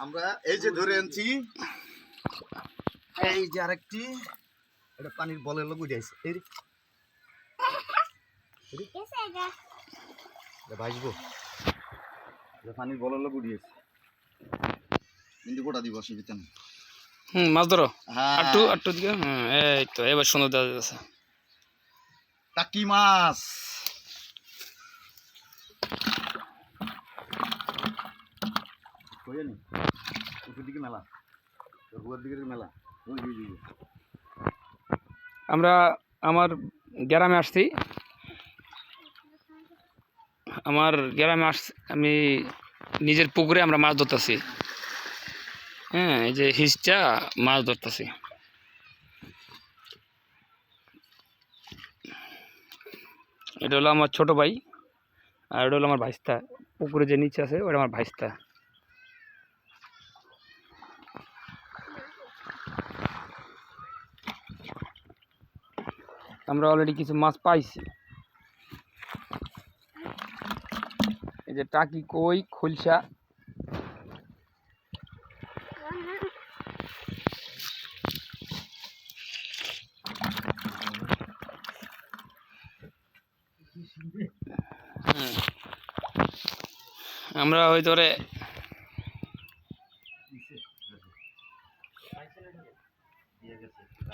আমরা এই যে ধরে আনছি এই যে আরেকটি এটা পানির বলের লোক উঠে আছে এই এটা পানির বলের লোক উঠিয়েছে কিন্তু গোটা দিব অসুবিধা নেই। হুম মাছ ধরো। হ্যাঁ। আটটু আটটু দিকে। হুম এই তো এবার সুন্দর দেখা যাচ্ছে। টাকি মাছ। উপর দিকে মেলা। দিকে মেলা। আমরা আমার গ্রামে আসছি। আমার গ্রামে আস, আমি নিজের পুকুরে আমরা মাছ ধরতেছি। হ্যাঁ এই যে হিসটা মাছ ধরতেছি। এটা হলো আমার ছোট ভাই আর এটা হলো আমার ভাইস্তা। পুকুরে যে নিচে আছে, ওটা আমার ভাইস্তা। আমরা অলরেডি কিছু মাছ পাইছি। এই যে টাকি কই, খলসা। আমরা ওই ধরে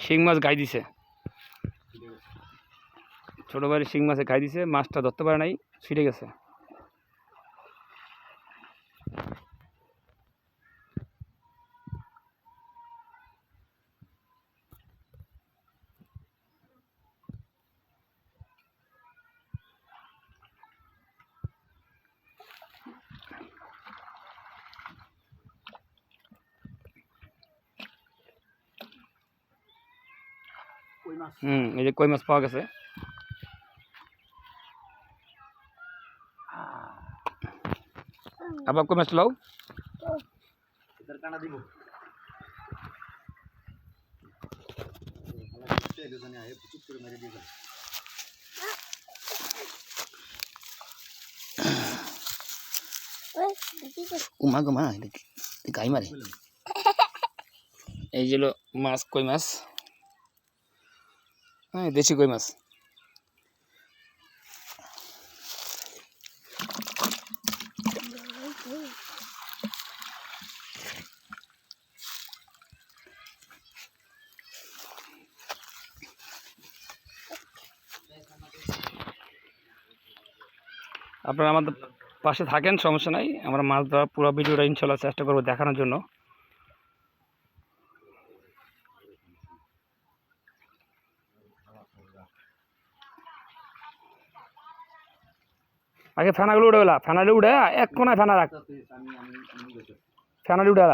শিং মাছ গাই দিছে। ছোটো ভাইয়ের শিং মাছে খাই দিছে মাছটা ধরতে পারে নাই ছিটে গেছে। হুম এই যে কই মাছ পাওয়া গেছে। করে মেরে দিয়ে গেল উমা গো মা এটা কি- গাই মারে? এই যে মাছ কই মাছ? হ্যাঁ দেশি কই মাছ? আপনারা আমাদের পাশে থাকেন, সমস্যা নাই। আমরা মাছ ধরা পুরো ভিডিওটা ইনশাল্লাহ চেষ্টা করব দেখানোর জন্য। আগে ফেনাগুলো উঠে গেলা ফেনালি উঠে এক কোনায় ফেনা রাখ। গেছে উঠে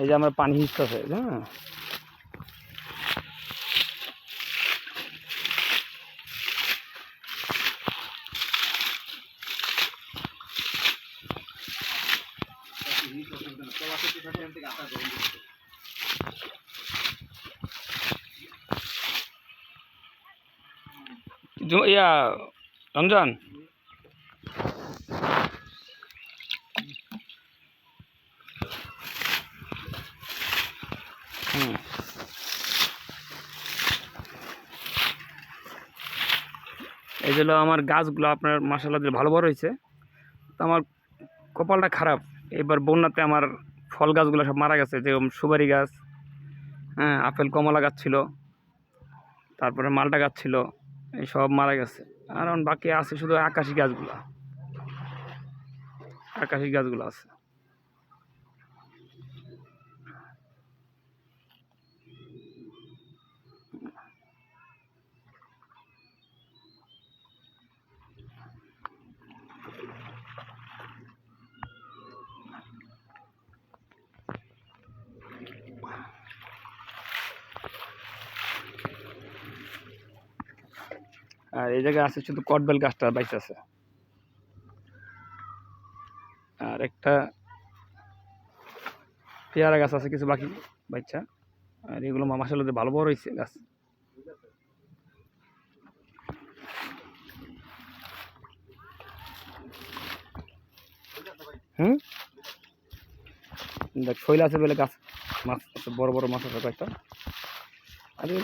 এই যে আমার পানি হিসছে হ্যাঁ। ইয়া, রমজান। হুম। এই যে হলো আমার গাছগুলো, আপনার মাসাল্লাহ ভালো বড় হয়েছে। তো আমার কপালটা খারাপ। এবার বন্যাতে আমার ফল গাছগুলো সব মারা গেছে, যেরকম সুপারি গাছ হ্যাঁ আপেল, কমলা গাছ ছিল, তারপরে মালটা গাছ ছিল। এই সব মারা গেছে। আর বাকি আছে শুধু আকাশি গাছগুলো। আকাশি গাছগুলো আছে। আর এই জায়গায় আছে শুধু কটবেল গাছটা বাইসে আছে আর একটা পেয়ারা গাছ আছে, কিছু বাকি বাচ্চা আর এগুলো মাসাল্লাতে ভালো বড় হয়েছে গাছ। হুম? দেখ, শৈল আছে বলে গাছ মাছ বড় বড় মাছ আছে কয়েকটা। আরে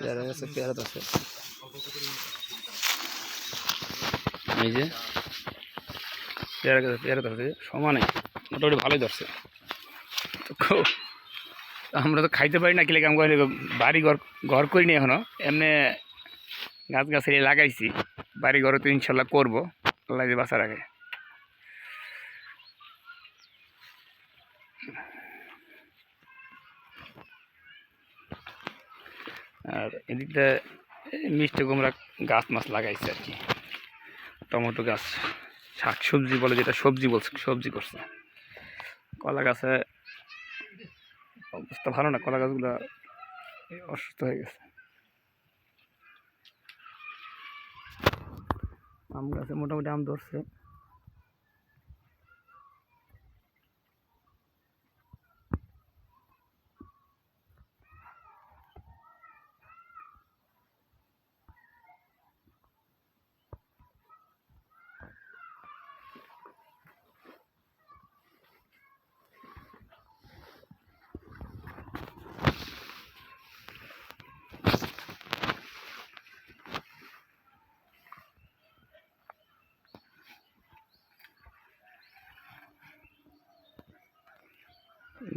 পেয়ারা গাছে পেয়ারা ধরছে এই যে পেয়ারা গাছে পেয়ারা ধরছে সমানে মোটামুটি ভালোই ধরছে। তো আমরা তো খাইতে পারি না কিলে কাম করে বাড়ি ঘর ঘর করিনি এখনও। এমনি গাছ গাছালি লাগাইছি। বাড়ি ঘরে তো ইনশাল্লাহ করব। আল্লাহ যে বাসা রাখে। আর এদিকটা মিষ্টি কুমড়া গাছ মাছ লাগাইছে আর কি। টমেটো গাছ, শাক সবজি বলে যেটা সবজি বলছে, সবজি করছে। কলা গাছে অবস্থা ভালো না, কলা গাছগুলো অসুস্থ হয়ে গেছে। আম গাছে মোটামুটি আম ধরছে।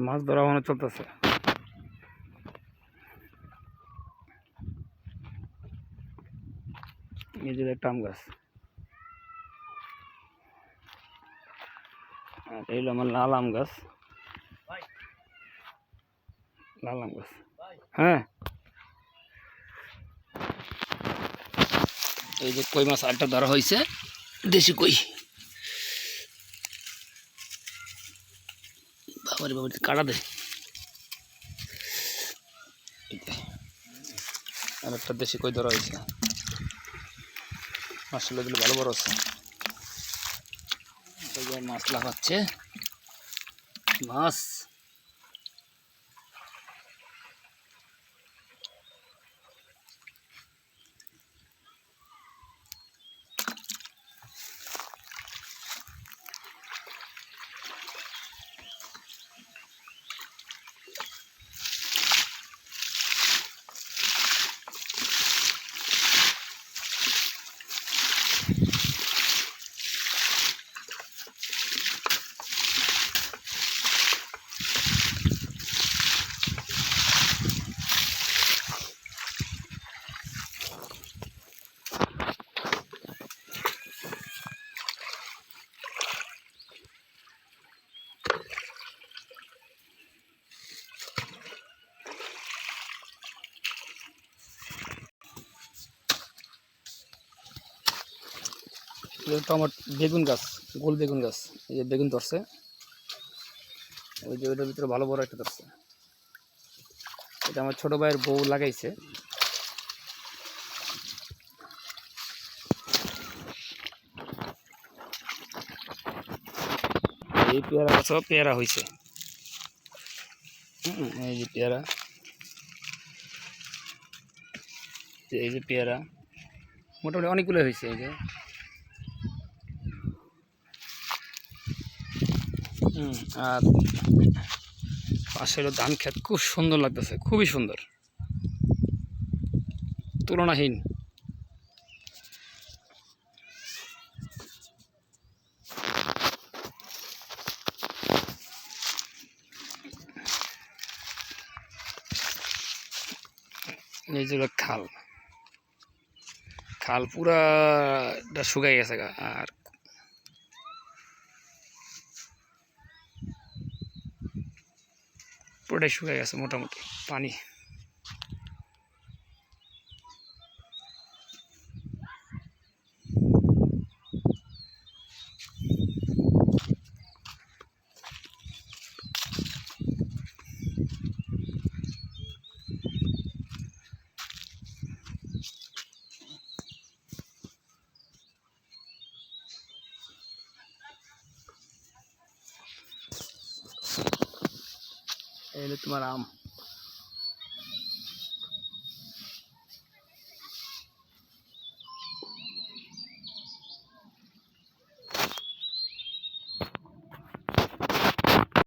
মাছ ধরা মনে চলতেছে। এই একটা আম গাছ। আর এই আমার লাল আম গাছ। লাল আম গাছ। হ্যাঁ। এই যে কই মাছ আটটা ধরা হয়েছে। দেশি কই। বাবারে বাবা কাটা দে আরেকটা দেশি কই ধরা হয়েছে। আসলে দিলে ভালো বড় আছে। মাছ লাগাচ্ছে মাছ। এটা বেগুন গাছ, গোল বেগুন গাছ। এই যে বেগুন ধরছে। ওই যে ওইটার ভিতরে ভালো বড় একটা ধরছে। এটা আমার ছোট ভাইয়ের বউ লাগাইছে। এই পেয়ারা গাছও পেয়ারা হয়েছে এই যে পেয়ারা। এই যে পেয়ারা। মোটামুটি অনেকগুলো হয়েছে এই যে। আর পাশে হলো ধান ক্ষেত খুব সুন্দর লাগতেছে, খুবই সুন্দর। তুলনাহীন। এই যে খাল। খাল পুরাটা শুকাই গেছে আর পুরোটাই শুকিয়ে গেছে মোটামুটি পানি। এই হলো তোমার আম।